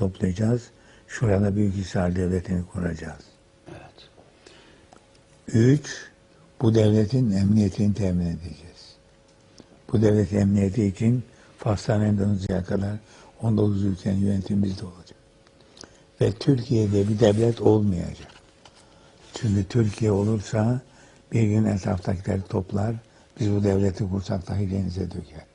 toplayacağız. Şurada Büyük İsrail Devleti'ni kuracağız. Evet. Üç, bu devletin emniyetini temin edeceğiz. Bu devlet emniyeti için Fas'tan Endonezya'ya kadar 19 ülkenin yönetimi bizde olacak. Ve Türkiye'de bir devlet olmayacak. Çünkü Türkiye olursa bir gün etraftakileri toplar, biz bu devleti kursak dahi denize döker.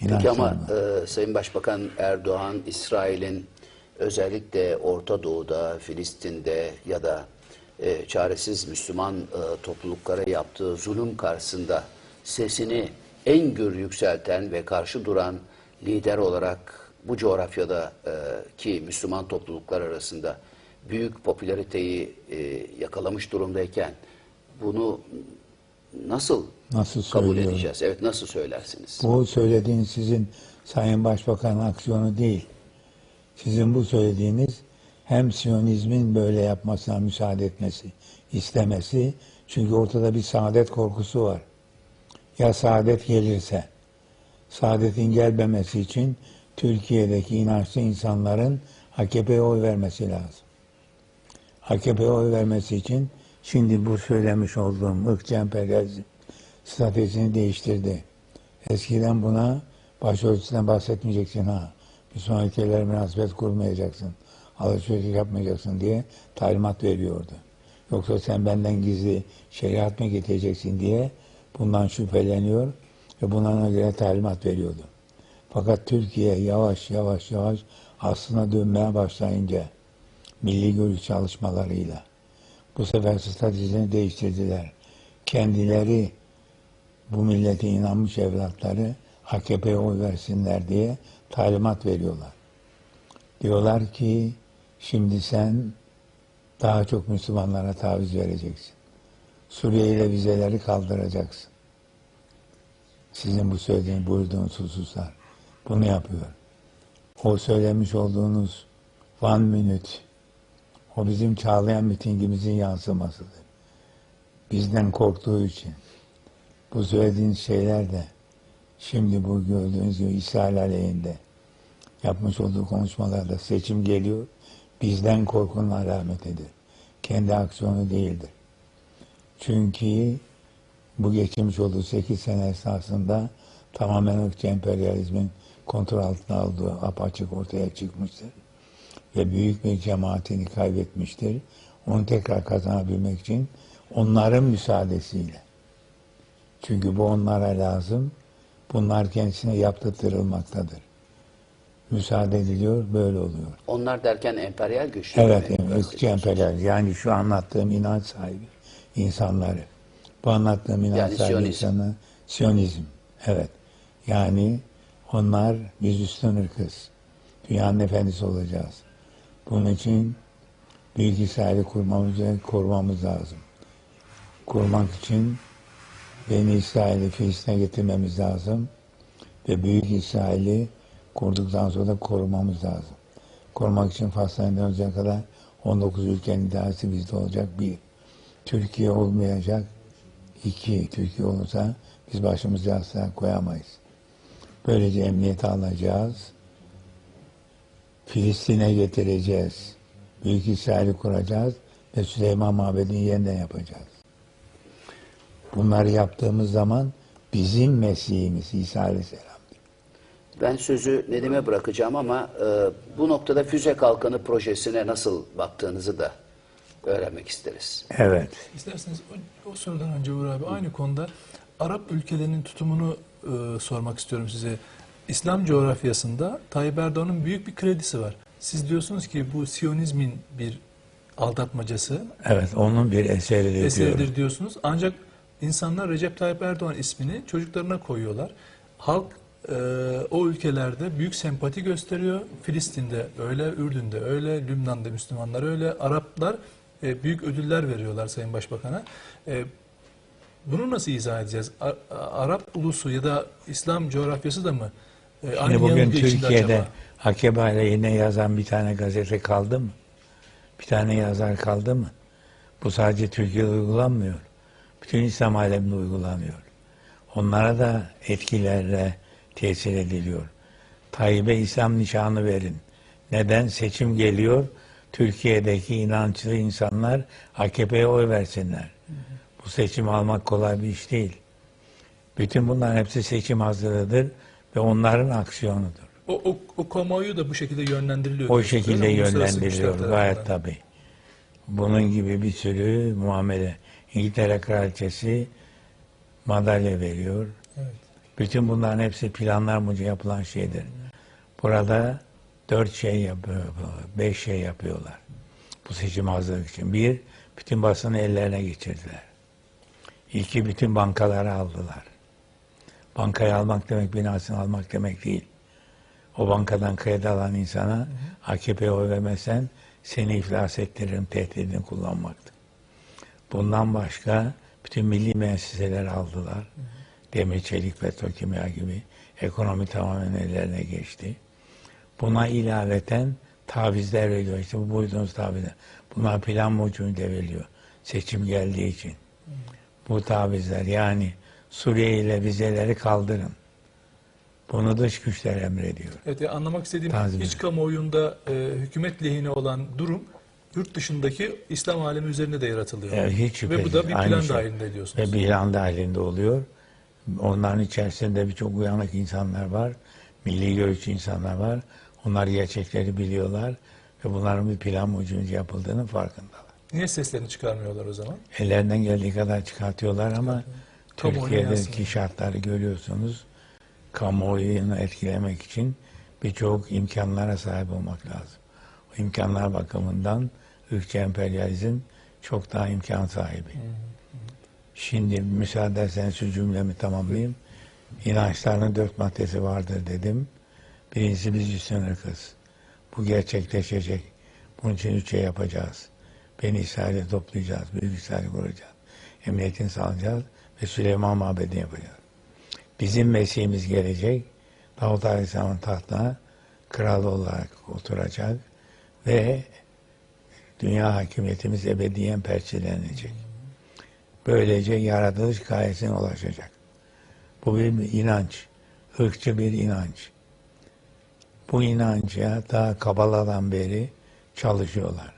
İnanç Peki ama e, Sayın Başbakan Erdoğan, İsrail'in özellikle Orta Doğu'da, Filistin'de ya da e, çaresiz Müslüman e, topluluklara yaptığı zulüm karşısında sesini en gür yükselten ve karşı duran lider olarak bu coğrafyada e, ki Müslüman topluluklar arasında büyük popülariteyi e, yakalamış durumdayken bunu nasıl, Nasıl kabul edeceğiz? Evet nasıl söylersiniz? Bu söylediğiniz sizin Sayın Başbakan'ın aksiyonu değil. Sizin bu söylediğiniz hem Siyonizmin böyle yapmasına müsaade etmesi, istemesi. Çünkü ortada bir saadet korkusu var. Ya saadet gelirse, saadetin gelmemesi için Türkiye'deki inançlı insanların AKP'ye oy vermesi lazım. AKP'ye oy vermesi için şimdi bu söylemiş olduğum ırkçı emperyalizm stratejisini değiştirdi. Eskiden buna başörtüsünden bahsetmeyeceksin ha. Müslüman ülkelerle münasebet kurmayacaksın. Alışveriş yapmayacaksın diye talimat veriyordu. Yoksa sen benden gizli şeriat mı getireceksin diye bundan şüpheleniyor ve buna göre talimat veriyordu. Fakat Türkiye yavaş yavaş yavaş aslına dönmeye başlayınca milli görüş çalışmalarıyla bu sefer stratejisini değiştirdiler. Kendileri bu milletin inanmış evlatları AKP'ye oy versinler diye talimat veriyorlar. Diyorlar ki şimdi sen daha çok Müslümanlara taviz vereceksin. Suriye ile vizeleri kaldıracaksın. Sizin bu söylediğiniz, buyurduğunuz hususlar. Bunu yapıyor. O söylemiş olduğunuz one minute, o bizim çağlayan mitingimizin yansımasıdır. Bizden korktuğu için. Bu söylediğiniz şeyler de şimdi bu gördüğünüz gibi İsrail aleyhinde yapmış olduğu konuşmalarda seçim geliyor. Bizden korkunun alametidir. Kendi aksiyonu değildir. Çünkü bu geçirmiş olduğu 8 sene esnasında tamamen ırkçı emperyalizmin kontrol altına aldığı apaçık ortaya çıkmıştır. Ve büyük bir cemaatini kaybetmiştir. Onu tekrar kazanabilmek için onların müsaadesiyle. Çünkü bu onlara lazım. Bunlar kendisine yaptırtırılmaktadır. Müsaade ediliyor, böyle oluyor. Onlar derken emperyal güçler. Evet, ırkçı emperyal. Yani şu anlattığım inanç sahibi insanları. Bu anlattığım inanç Yani sahibi Siyonizm. insanlar, Siyonizm. Evet. Yani onlar biz üstün ırkız. Dünyanın efendisi olacağız. Bunun için İsrail'i kurmamız ve korumamız lazım. Kurmak için Beni İsrail'i Filistin'e getirmemiz lazım. Ve Büyük İsrail'i kurduktan sonra da korumamız lazım. Korumak için Fas'tan önce kadar 19 ülkenin idaresi bizde olacak. Bir, Türkiye olmayacak. İki, Türkiye olursa biz başımızı yastığa koyamayız. Böylece emniyeti alacağız. Filistin'e getireceğiz. Büyük İsrail'i kuracağız ve Süleyman Mabedi'ni yeniden yapacağız. Bunları yaptığımız zaman bizim Mesih'imiz İsa Aleyhisselam. Ben sözü Nedim'e bırakacağım ama e, bu noktada füze kalkanı projesine nasıl baktığınızı da öğrenmek isteriz. Evet. İsterseniz o, o sorudan önce Uğur abi aynı konuda Arap ülkelerinin tutumunu e, sormak istiyorum size. İslam coğrafyasında Tayyip Erdoğan'ın büyük bir kredisi var. Siz diyorsunuz ki bu Siyonizmin bir aldatmacası Evet, onun bir eseridir diyorum. eseridir diyorsunuz. Ancak insanlar Recep Tayyip Erdoğan ismini çocuklarına koyuyorlar. Halk e, o ülkelerde büyük sempati gösteriyor. Filistin'de öyle, Ürdün'de öyle, Lübnan'da Müslümanlar öyle, Araplar e, büyük ödüller veriyorlar Sayın Başbakan'a. E, bunu nasıl izah edeceğiz? A- Arap ulusu ya da İslam coğrafyası da mı? E, Şimdi aynı bugün Türkiye'de? Hakem aleyhine yazan bir tane gazete kaldı mı? Bir tane yazar kaldı mı? Bu sadece Türkiye'de uygulanmıyor. Bütün İslam aleminde uygulanıyor. Onlara da etkilerle tesir ediliyor. Tayyip'e İslam nişanı verin Neden? Seçim geliyor. Türkiye'deki inançlı insanlar AKP'ye oy versinler. Bu seçim almak kolay bir iş değil. Bütün bunların hepsi seçim hazırlığıdır ve onların aksiyonudur. O, o, o kamuoyu da bu şekilde yönlendiriliyor. O şekilde yönlendiriliyor gayet tabii. Bunun gibi bir sürü muamele. İngiltere Kraliçesi madalya veriyor. Evet. Bütün bunların hepsi planlarca yapılan şeydir. Burada dört şey yapıyor, beş şey yapıyorlar. Bu seçim hazırlık için. Bir, bütün basını ellerine geçirdiler. İki, bütün bankaları aldılar. Bankayı almak demek binasını almak demek değil. O bankadan kredi alan insana AKP'ye oy vermezsen seni iflas ettiririm tehdidini kullanmaktı. Bundan başka bütün milli müesseseleri aldılar. Demir, çelik, petrokimya gibi ekonomi tamamen ellerine geçti. Buna ilaveten tavizler veriyor. İşte bu buyduğunuz tavizler. Bunlar plan mucuduyla veriliyor. Seçim geldiği için. Bu tavizler yani Suriye ile vizeleri kaldırın. Bunu dış güçler emrediyor. Evet, yani anlamak istediğim Tanzim iç kamuoyunda e, hükümet lehine olan durum yurt dışındaki İslam alemi üzerine de yaratılıyor. Evet, hiç Ve bu da bir Aynı plan şey. dahilinde diyorsunuz. Ve bir plan dahilinde oluyor. Onların içerisinde birçok uyanık insanlar var. Milli görüşçü insanlar var. Onlar gerçekleri biliyorlar. Ve bunların bir plan ucunca yapıldığının farkındalar. Niye seslerini çıkarmıyorlar o zaman? Ellerinden geldiği kadar çıkartıyorlar ama Türkiye'deki şartları görüyorsunuz. Kamuoyunu etkilemek için birçok imkanlara sahip olmak lazım. O imkanlar bakımından ırkçı emperyalizm çok daha imkan sahibi. Şimdi müsaade edersen şu cümlemi tamamlayayım. İnançlarının dört maddesi vardır dedim. Birincisi biz üstün ırkız. Bu gerçekleşecek. Bunun için üç şey yapacağız. Beni İsrail'e toplayacağız. Büyük İsrail'i kuracağız. Emniyetini sağlayacağız ve Süleyman Mabedi'ni yapacağız. Bizim Mesih'imiz gelecek. Davut Aleyhisselam'ın tahtına kral olarak oturacak ve dünya hakimiyetimiz ebediyen perçinlenecek. Böylece yaratılış gayesine ulaşacak. Bu bir inanç, ırkçı bir inanç. Bu inanca daha Kabala'dan beri çalışıyorlar.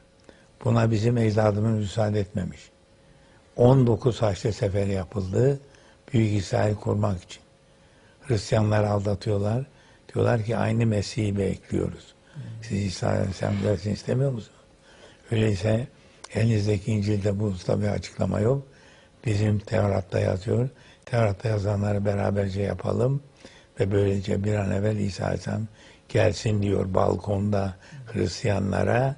Buna bizim ecdadımız müsaade etmemiş. 19 Haçlı Seferi yapıldı, Büyük İsrail kurmak için. Hristiyanlar aldatıyorlar. Diyorlar ki aynı Mesih'i bekliyoruz. Siz İsa Aleyhisselam istemiyor musunuz? Öyleyse elinizdeki İncil'de bu usta bir açıklama yok. Bizim Tevrat'ta yazıyor. Tevrat'ta yazanları beraberce yapalım ve böylece bir an evvel İsa Aleyhisselam gelsin diyor balkonda Hristiyanlara.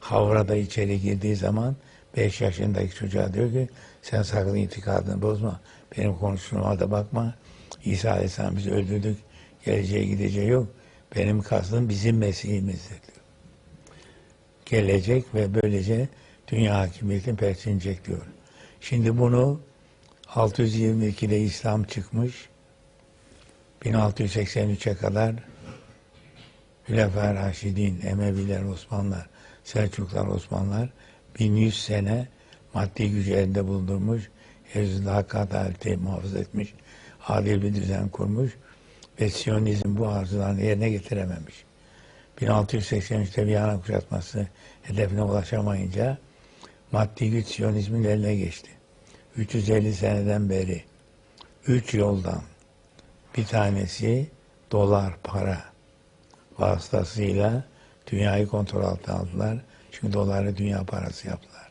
Havra'da içeri girdiği zaman 5 yaşındaki çocuğa diyor ki sen sakın itikadını bozma. Benim konuştuğuma da bakma. İsa Aleyhisselam bizi öldürdük. Geleceğe gideceği yok. Benim kastım bizim Mesih'imizdir diyor. Gelecek ve böylece dünya hakimiyetini perçinecek diyor. Şimdi bunu 622'de İslam çıkmış. 1683'e kadar Hülefai Raşidin, Emeviler, Osmanlılar, Selçuklar, Osmanlılar 1100 sene maddi gücü elinde bulundurmuş, yeryüzünde hak adaleti muhafaza etmiş, adil bir düzen kurmuş ve Siyonizm bu arzularını yerine getirememiş. 1683'te Viyana kuşatması hedefine ulaşamayınca maddi güç Siyonizmin eline geçti. 350 seneden beri üç yoldan bir tanesi dolar, para vasıtasıyla dünyayı kontrol altına aldılar. Çünkü doları dünya parası yaptılar.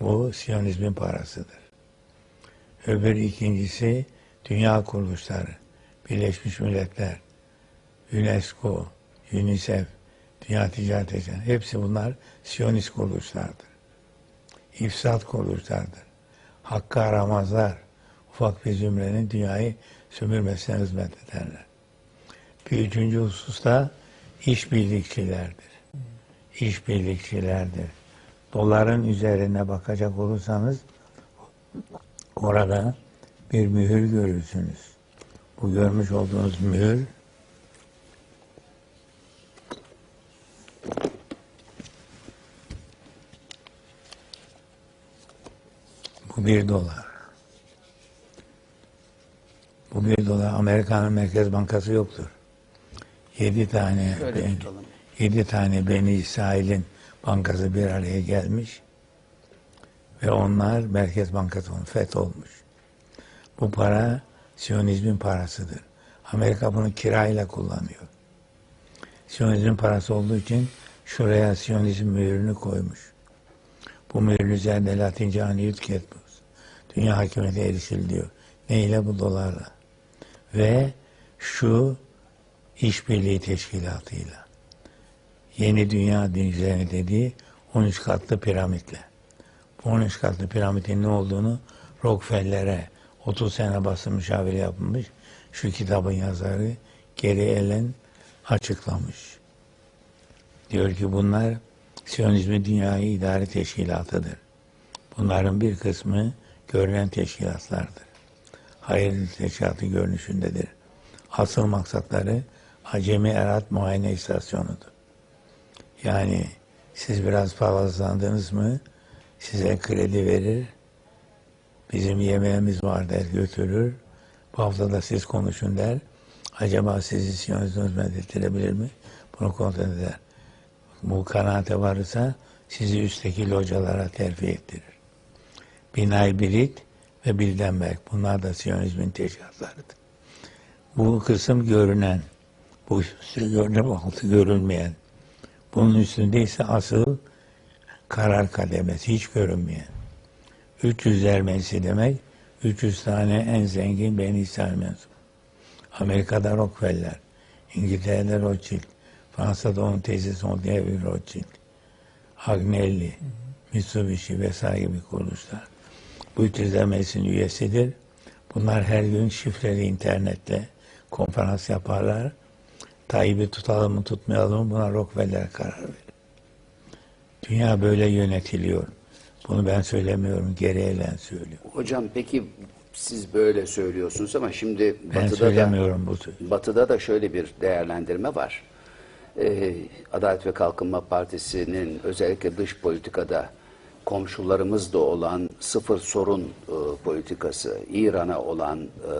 Bu Siyonizmin parasıdır. Öbür ikincisi dünya kuruluşları, Birleşmiş Milletler, UNESCO, UNICEF, Dünya Ticaret Eczacı, hepsi bunlar Siyonist kuruluşlardır. İfsat kuruluşlardır. Hakkı aramazlar. Ufak bir zümrenin dünyayı sömürmesine hizmet ederler. Bir üçüncü hususta işbirlikçilerdir. İşbirlikçilerdir. Doların üzerine bakacak olursanız orada bir mühür görürsünüz. Bu görmüş olduğunuz mühür bu bir dolar. Bu bir dolar. Amerika'nın Merkez Bankası yoktur. Yedi tane tutalım. Yedi tane Beni İsrail'in bankası bir araya gelmiş ve onlar Merkez Bankası olmuş, FED olmuş. Bu para Siyonizmin parasıdır. Amerika bunu kirayla kullanıyor. Siyonizmin parası olduğu için şuraya Siyonizm mührünü koymuş. Bu mührün üzerinde Latince aniyut ketmus. Dünya hakimiyeti erişiliyor. Neyle? Bu dolarla. Ve şu işbirliği teşkilatıyla. Yeni dünya düzeni dediği 13 katlı piramitle. Bu 13 katlı piramidin ne olduğunu Rockefeller'e 30 sene basın müşaviri yapmış. Şu kitabın yazarı Geri Ellen açıklamış. Diyor ki bunlar Siyonizmi dünyayı idare teşkilatıdır. Bunların bir kısmı görünen teşkilatlardır. Hayır teşkilatı görünüşündedir. Asıl maksatları Acemi Erat Muayene İstasyonu'dur. Yani siz biraz fazlasandınız mı size kredi verir, bizim yemeğimiz var der götürür, bu hafta da siz konuşun der, acaba sizi Siyonizm hizmet ettirebilir mi? Bunu kontrol eder. Bu kanaate varırsa sizi üstteki localara terfi ettirir. Binay Birit ve Bildenberg bunlar da Siyonizmin teşkilatlarıdır. Bu kısım görünen, bu üstü görünen, altı görülmeyen. Bunun üstünde ise asıl karar kademesi hiç görünmeyen. 300 Ermenisi demek 300 tane en zengin Beni İsrail. Amerika'da Rockefeller, İngiltere'de Rothschild, Fransa'da onun teyzesi olan David Rothschild, Agnelli, Mitsubishi vesaire gibi kuruluşlar. Bu 300 Ermenisi'nin üyesidir. Bunlar her gün şifreli internetle konferans yaparlar. Tayyip'i tutalım mı tutmayalım mı buna Rockefeller karar verir. Dünya böyle yönetiliyor. Bunu ben söylemiyorum, geri elen söylüyor. Hocam peki siz böyle söylüyorsunuz ama şimdi Ben Batı'da da söylemiyorum bu sözü. Batı'da da şöyle bir değerlendirme var. Ee, Adalet ve Kalkınma Partisi'nin özellikle dış politikada komşularımızda olan sıfır sorun e, politikası, İran'a olan e,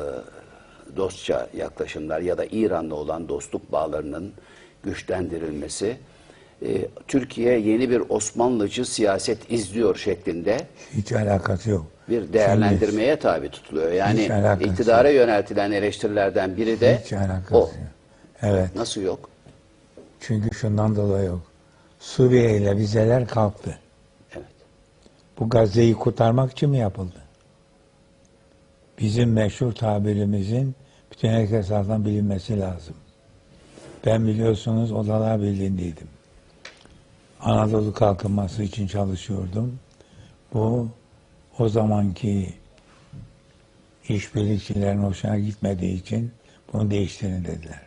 dostça yaklaşımlar ya da İran'la olan dostluk bağlarının güçlendirilmesi, e, Türkiye yeni bir Osmanlıcı siyaset izliyor şeklinde Hiç alakası yok. bir değerlendirmeye tabi tutuluyor. Yani iktidara yöneltilen eleştirilerden biri de Hiç alakası o. yok. Evet. Nasıl yok? Çünkü şundan dolayı yok. Suriye ile vizeler kalktı. Evet. Bu Gazze'yi kurtarmak için mi yapıldı? Bizim meşhur tabirimizin bütün herkes tarafından bilinmesi lazım. Ben biliyorsunuz Odalar Birliği'ndeydim. Anadolu kalkınması için çalışıyordum. Bu o zamanki işbirlikçilerin hoşuna gitmediği için bunu değiştirin dediler.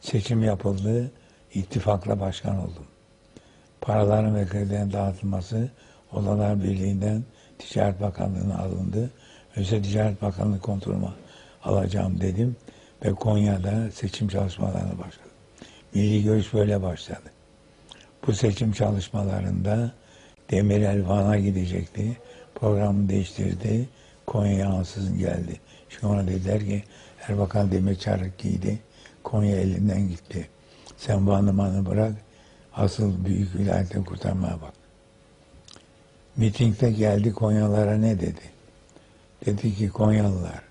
Seçim yapıldı, ittifakla başkan oldum. Paraların ve kredilerin dağıtılması Odalar Birliği'nden Ticaret Bakanlığı'na alındı. Özel Ticaret Bakanlığı kontrolüme alacağım dedim ve Konya'da seçim çalışmalarına başladım. Milli görüş böyle başladı. Bu seçim çalışmalarında Demirel Van'a gidecekti. Programı değiştirdi. Konya'ya ansızın geldi. Şimdi ona dediler ki Erbakan demir çarık giydi. Konya elinden gitti. Sen Van'ı bırak. Asıl büyük vilayetten kurtarmaya bak. Mitingde geldi Konyalılara ne dedi? Dedi ki Konyalılar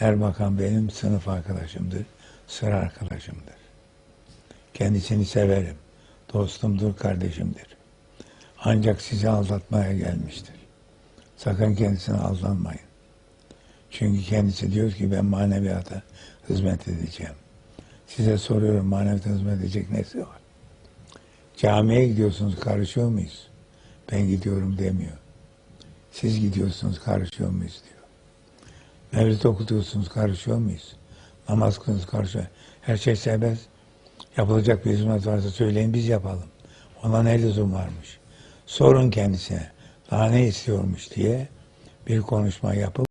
Erbakan benim sınıf arkadaşımdır, sıra arkadaşımdır. Kendisini severim. Dostumdur, kardeşimdir. Ancak sizi aldatmaya gelmiştir. Sakın kendisine aldanmayın. Çünkü kendisi diyor ki ben maneviyata hizmet edeceğim. Size soruyorum maneviyata hizmet edecek nesi var? Camiye gidiyorsunuz karışıyor muyuz? Ben gidiyorum demiyor. Siz gidiyorsunuz karışıyor muyuz diyor. Mevlid okutuyorsunuz karışıyor muyuz? Namaz kılıyorsunuz karışıyor. Her şey serbest. Yapılacak bir hizmet varsa söyleyin biz yapalım. Ona ne lüzum varmış? Sorun kendisine. Daha ne istiyormuş diye bir konuşma yapıp